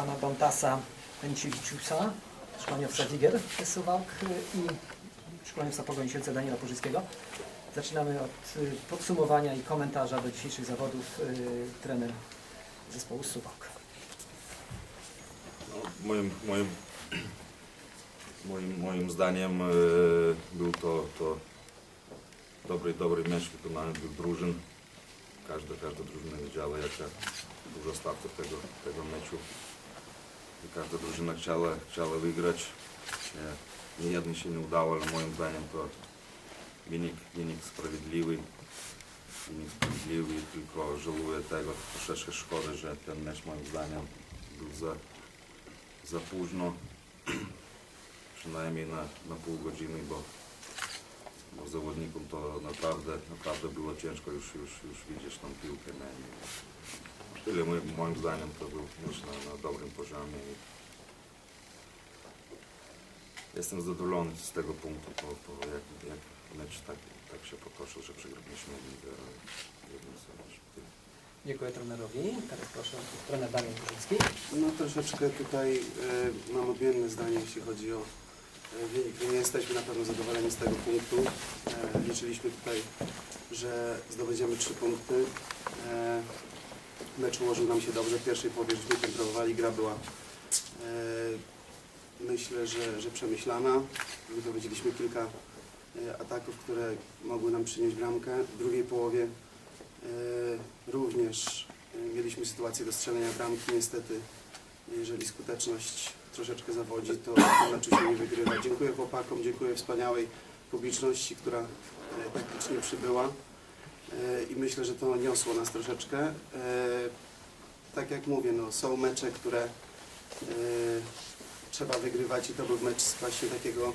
pana Bontasa Pęciewiciusa, szkoleniowca Diger z Suwałk y, i szkoleniowca Pogoni Siedlce Daniela Purzyckiego. Zaczynamy od y, podsumowania i komentarza do dzisiejszych zawodów y, trener zespołu Suwałk. No, moim, moim, moim, moim zdaniem był to, to dobry, dobry mecz wykonany dwóch drużyn. Każda, każda drużyna wiedziała jaka dużo startów tego, tego meczu. I każda drużyna chciała, chciała wygrać. Nie jednej się nie udało, ale moim zdaniem to wynik, wynik sprawiedliwy. Wynik sprawiedliwy, tylko żałuję tego, troszeczkę szkoda, że ten mecz moim zdaniem był za, za późno, przynajmniej na, na pół godziny, bo, bo zawodnikom to naprawdę, naprawdę było ciężko już, już, już widzieć tą piłkę. Nie? Tyle moim, moim zdaniem to był mecz na, na dobrym poziomie. I jestem zadowolony z tego punktu, bo, bo jak, jak mecz tak, tak się potoczył, że przegraliśmy ligę jednym z Tyle. Dziękuję trenerowi. Teraz proszę trener Daniel Purzycki. No troszeczkę tutaj e, mam odmienne zdanie, jeśli chodzi o e, wynik. Nie jesteśmy na pewno zadowoleni z tego punktu. E, liczyliśmy tutaj, że zdobędziemy trzy punkty. E, mecz ułożył nam się dobrze. W pierwszej połowie żeśmy kontrolowali, gra była e, myślę, że, że przemyślana. Wypowiedzieliśmy kilka e, ataków, które mogły nam przynieść bramkę. W drugiej połowie e, również mieliśmy sytuację do strzelenia bramki. Niestety, jeżeli skuteczność troszeczkę zawodzi, to meczu się nie wygrywa. Dziękuję chłopakom, dziękuję wspaniałej publiczności, która e, tak licznie przybyła i myślę, że to niosło nas troszeczkę. E, Tak jak mówię, no, są mecze, które e, trzeba wygrywać i to był mecz właśnie takiego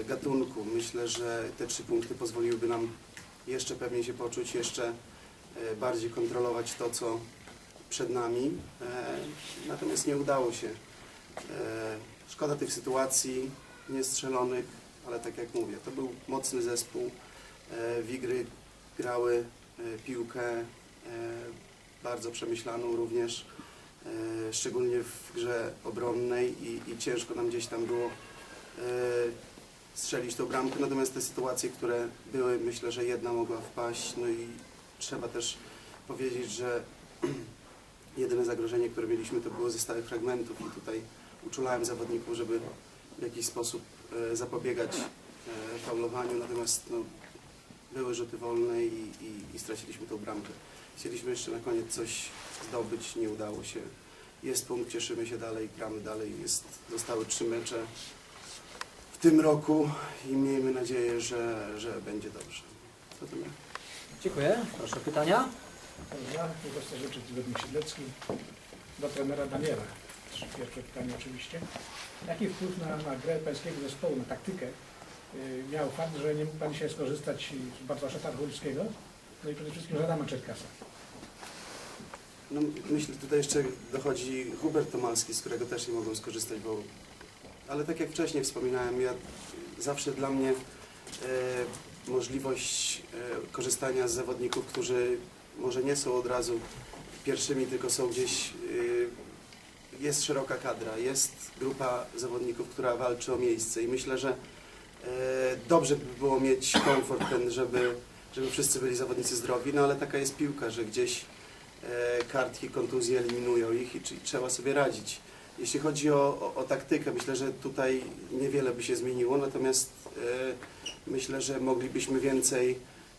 e, gatunku. Myślę, że te trzy punkty pozwoliłyby nam jeszcze pewniej się poczuć, jeszcze e, bardziej kontrolować to, co przed nami. E, Natomiast nie udało się. E, Szkoda tych sytuacji niestrzelonych, ale tak jak mówię, to był mocny zespół. E, Wigry grały e, piłkę e, bardzo przemyślaną również, e, szczególnie w grze obronnej i, i ciężko nam gdzieś tam było strzelić tą bramkę, natomiast te sytuacje, które były, myślę, że jedna mogła wpaść, no i trzeba też powiedzieć, że jedyne zagrożenie, które mieliśmy, to było ze stałych fragmentów. I tutaj uczulałem zawodników, żeby w jakiś sposób zapobiegać faulowaniu, natomiast no, były rzuty wolne i, i, i straciliśmy tą bramkę. Chcieliśmy jeszcze na koniec coś zdobyć, nie udało się. Jest punkt, cieszymy się dalej, gramy dalej. Jest, zostały trzy mecze w tym roku i miejmy nadzieję, że, że będzie dobrze. To tyle. Dziękuję. Proszę pytania. Ja chcę życzyć Zbigniew Siedlecki do trenera Daniela. Pierwsze pytanie oczywiście. Jaki wpływ na, na grę pańskiego zespołu, na taktykę miał fakt, że nie mógł Pan dzisiaj skorzystać z Bartosza Tarchulskiego, no i przede wszystkim z Adama Czerkasa? No, myślę, tutaj jeszcze dochodzi Hubert Tomalski, z którego też nie mogłem skorzystać, bo... Ale tak jak wcześniej wspominałem, ja zawsze dla mnie e, możliwość e, korzystania z zawodników, którzy może nie są od razu pierwszymi, tylko są gdzieś... E, jest szeroka kadra, jest grupa zawodników, która walczy o miejsce i myślę, że dobrze by było mieć komfort ten, żeby, żeby wszyscy byli zawodnicy zdrowi, no ale taka jest piłka, że gdzieś e, kartki, kontuzje eliminują ich i trzeba sobie radzić. Jeśli chodzi o, o, o taktykę, myślę, że tutaj niewiele by się zmieniło, natomiast e, myślę, że moglibyśmy więcej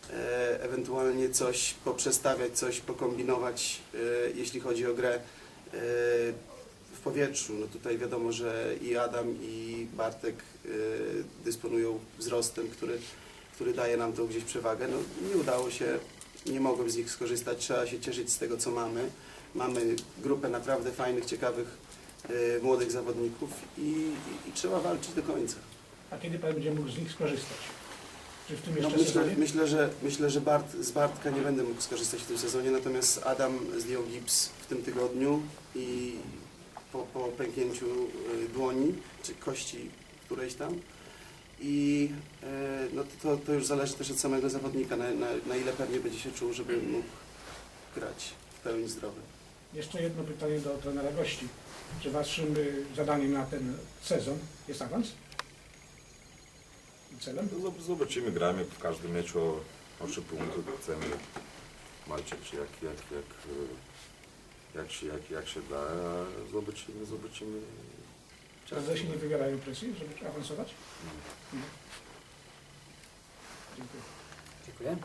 e, ewentualnie coś poprzestawiać, coś pokombinować, e, jeśli chodzi o grę e, powietrzu. No tutaj wiadomo, że i Adam i Bartek e, dysponują wzrostem, który, który daje nam tą gdzieś przewagę. No, nie udało się nie mogłem z nich skorzystać. Trzeba się cieszyć z tego, co mamy. Mamy grupę naprawdę fajnych, ciekawych, e, młodych zawodników i, i, trzeba walczyć do końca. A kiedy Pan będzie mógł z nich skorzystać? No, myślę, myślę, że, myślę, że Bart, z Bartka nie będę mógł skorzystać w tym sezonie, natomiast Adam zdjął gips w tym tygodniu i po, po pęknięciu e, dłoni, czy kości którejś tam. I e, no, to, to już zależy też od samego zawodnika, na, na, na ile pewnie będzie się czuł, żeby mógł grać w pełni zdrowy. Jeszcze jedno pytanie do trenera gości. Czy waszym y, zadaniem na ten sezon jest awans? I celem? No, zob- Zobaczymy, gramy w każdym meczu o, o 3 punkty, chcemy walczyć jak, jak, jak, jak, się, jak, jak się da, a zobaczymy, zobaczymy. Prezesi nie wywierają presji, żeby awansować? Mm. Dziękuję. Dziękuję.